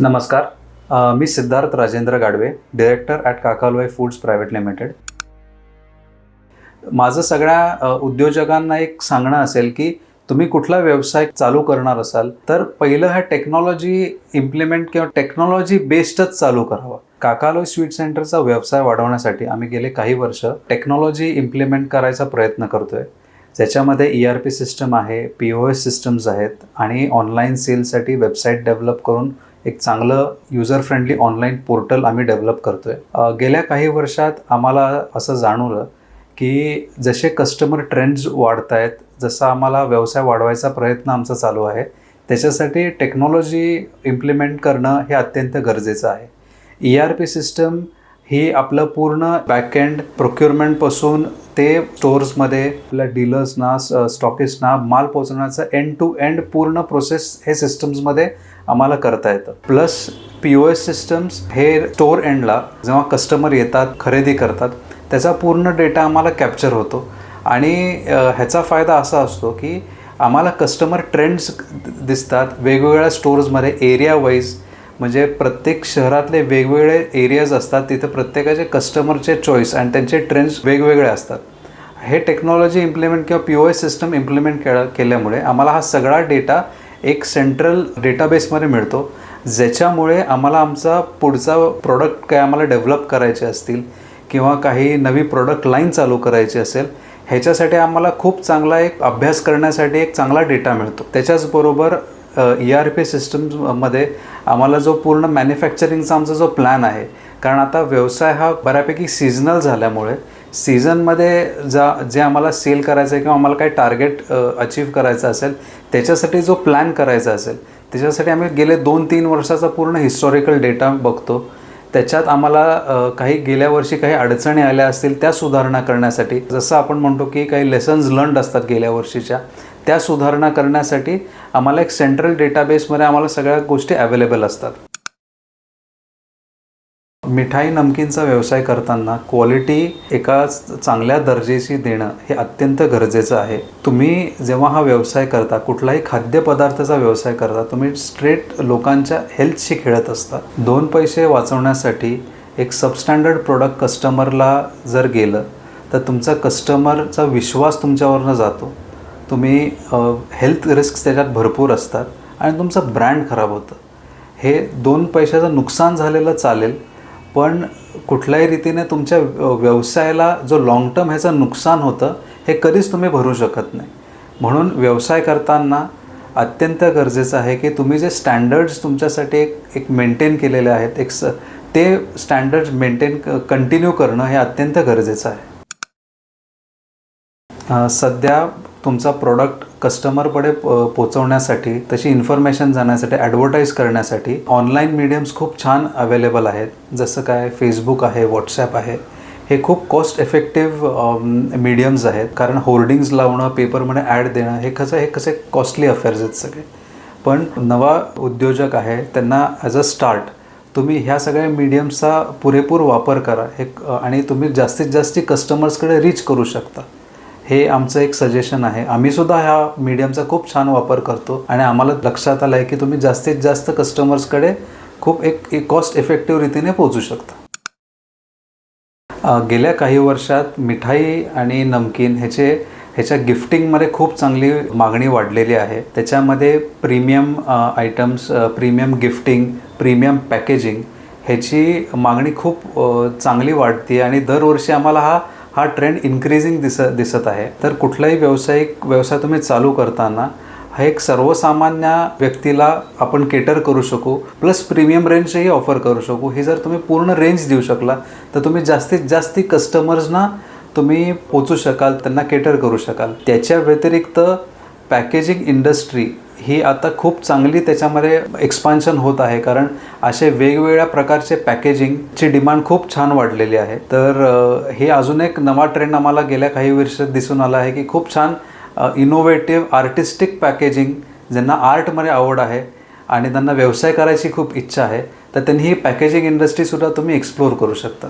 नमस्कार. मी Siddharth Rajendra Gadve director at Kaka Halwai foods private limited माझं सगळ्या उद्योजकांना एक सांगणं असेल की तुम्ही कुठला व्यवसाय चालू करणार असाल तर पहिलं हा टेक्नॉलॉजी इम्प्लिमेंट किंवा टेक्नॉलॉजी बेस्डच चालू करावा. काकालोय स्वीट सेंटरचा व्यवसाय वाढवण्यासाठी आम्ही गेले काही वर्ष टेक्नॉलॉजी इम्प्लिमेंट करायचा प्रयत्न करतोय. ज्याच्यामध्ये ई आर पी सिस्टम आहे पी ओ एस सिस्टम्स आहेत आणि ऑनलाईन सेलसाठी वेबसाईट डेव्हलप करून एक चांगलं युजर फ्रेंडली ऑनलाईन पोर्टल आम्ही डेव्हलप करतोय. आहे गेल्या काही वर्षात आम्हाला असं जाणवलं की जसे कस्टमर ट्रेंड्स वाढत आहेत जसा आम्हाला व्यवसाय वाढवायचा प्रयत्न आमचा चालू आहे त्याच्यासाठी टेक्नॉलॉजी इम्प्लिमेंट करणं हे अत्यंत गरजेचं आहे. ई आर पी सिस्टम ही आपलं पूर्ण बॅकएंड प्रोक्युरमेंटपासून ते स्टोर्समध्ये आपल्या डीलर्सना स्टॉकिस्टना माल पोहोचवण्याचं एंड टू एंड पूर्ण प्रोसेस हे सिस्टम्समध्ये आम्हाला करता येतं. Plus P O S systems हे स्टोर एंडला जेव्हा कस्टमर येतात खरेदी करतात त्याचा पूर्ण डेटा आम्हाला कॅप्चर होतो. आणि ह्याचा फायदा असा असतो की आम्हाला कस्टमर ट्रेंड्स दिसतात वेगवेगळ्या स्टोर्समध्ये एरिया वाईज म्हणजे प्रत्येक शहरातले वेगवेगळे एरियाज असतात तिथे प्रत्येकाचे कस्टमरचे चॉईस आणि त्यांचे ट्रेंड्स वेगवेगळे असतात. हे टेक्नॉलॉजी इम्प्लिमेंट किंवा P O S system implement के केल्यामुळे आम्हाला हा सगळा डेटा एक सेंट्रल डेटाबेसमध्ये मिळतो ज्याच्यामुळे आम्हाला आमचा पुढचा प्रोडक्ट काय आम्हाला डेव्हलप करायचे असतील किंवा काही नवी प्रोडक्ट लाईन चालू करायची असेल ह्याच्यासाठी आम्हाला खूप चांगला एक अभ्यास करण्यासाठी एक चांगला डेटा मिळतो. त्याच्याचबरोबर ई आर पी सिस्टम्समध्ये आम्हाला जो पूर्ण मॅन्युफॅक्चरिंगचा आमचा जो प्लॅन आहे कारण आता व्यवसाय हा बऱ्यापैकी सीझनल झाल्यामुळे सीझनमध्ये जा जे आम्हाला सेल करायचं आहे किंवा आम्हाला काही टार्गेट अचीव करायचं असेल त्याच्यासाठी जो प्लॅन करायचा असेल त्याच्यासाठी आम्ही गेले दोन तीन वर्षाचा पूर्ण हिस्टॉरिकल डेटा बघतो. त्याच्यात आम्हाला काही गेल्या वर्षी काही अडचणी आल्या असतील त्या सुधारणा करण्यासाठी जसं आपण म्हणतो की काही लेसन्स लर्न्ड असतात गेल्या वर्षीच्या त्या सुधारणा करण्यासाठी आम्हाला एक सेंट्रल डेटाबेसमध्ये आम्हाला सगळ्या गोष्टी अवेलेबल असतात. मिठाई नमकीनचा व्यवसाय करताना क्वालिटी एका चांगल्या दर्जेशी देणं हे अत्यंत गरजेचं आहे. तुम्ही जेव्हा हा व्यवसाय करता कुठलाही खाद्यपदार्थाचा व्यवसाय करता तुम्ही स्ट्रेट लोकांच्या हेल्थशी खेळत असता. दोन पैसे वाचवण्यासाठी एक सबस्टँडर्ड प्रोडक्ट कस्टमरला जर गेलं तर तुमचा कस्टमरचा विश्वास तुमच्यावरनं जातो. तुम्ही हेल्थ रिस्क त्याच्यात भरपूर असतात आणि तुमचं ब्रँड खराब होतं. हे दोन पैशाचं नुकसान झालेलं चालेल पण कुठल्याही रीतीने तुमच्या व्यवसायाला जो लाँग टर्म ह्याचं नुकसान होतं हे कधीच तुम्ही भरू शकत नाही. म्हणून व्यवसाय करताना अत्यंत गरजेचं आहे की तुम्ही जे स्टँडर्ड्स तुमच्यासाठी एक एक मेंटेन केलेले आहेत एक स ते स्टँडर्ड्स मेंटेन कंटिन्यू करणं हे अत्यंत गरजेचं आहे. सध्या तुमचा प्रोडक्ट कस्टमरकडे प- पोचवण्यासाठी तशी इन्फॉर्मेशन जाण्यासाठी ॲडव्हर्टाईज करण्यासाठी ऑनलाईन मीडियम्स खूप छान अवेलेबल आहेत. जसं काय फेसबुक आहे व्हॉट्सॲप आहे. हे खूप कॉस्ट इफेक्टिव्ह मीडियम्स आहेत. कारण होर्डिंग्ज लावणं पेपरमध्ये ॲड देणं हे कसं हे कसे कॉस्टली अफेअर्स आहेत सगळे. पण नवा उद्योजक आहे त्यांना ॲज अ स्टार्ट तुम्ही ह्या सगळ्या मीडियम्सचा पुरेपूर वापर करा. हे आणि तुम्ही जास्तीत जास्त कस्टमर्सकडे रीच करू शकता. हे आमचं एक सजेशन आहे. आम्ही सुद्धा ह्या मीडियमचा खूप छान वापर करतो आणि आम्हाला लक्षात आलं आहे की तुम्ही जास्तीत जास्त कस्टमर्सकडे खूप एक एक कॉस्ट इफेक्टिव्ह रीतीने पोहोचू शकता. गेल्या काही वर्षात मिठाई आणि नमकीन ह्याचे ह्याच्या गिफ्टिंगमध्ये खूप चांगली मागणी वाढलेली आहे. त्याच्यामध्ये premium items premium gifting premium packaging ह्याची मागणी खूप चांगली वाढते आणि दरवर्षी आम्हाला हा हा ट्रेंड इन्क्रीजिंग दिस दिसत आहे. तर कुठलाही व्यावसायिक व्यवसाय तुम्ही चालू करताना हा एक सर्वसामान्य व्यक्तीला आपण केटर करू शकू प्लस प्रीमियम रेंजही ऑफर करू शकू. ही जर तुम्ही पूर्ण रेंज देऊ शकला तर तुम्ही जास्तीत जास्ती कस्टमर्सना तुम्ही पोचू शकाल त्यांना केटर करू शकाल. त्याच्या व्यतिरिक्त पॅकेजिंग इंडस्ट्री ही आता खूप चांगली त्याच्यामध्ये एक्सपान्शन होत आहे. कारण असे वेगवेगळ्या प्रकारचे पॅकेजिंगची डिमांड खूप छान वाढलेली आहे. तर हे अजून एक नवा ट्रेंड आम्हाला गेल्या काही वर्षात दिसून आला आहे की खूप छान इनोव्हेटिव्ह आर्टिस्टिक पॅकेजिंग ज्यांना आर्टमध्ये आवड आहे आणि त्यांना व्यवसाय करायची खूप इच्छा आहे तर त्यांनी ही पॅकेजिंग इंडस्ट्रीसुद्धा तुम्ही एक्सप्लोअर करू शकता.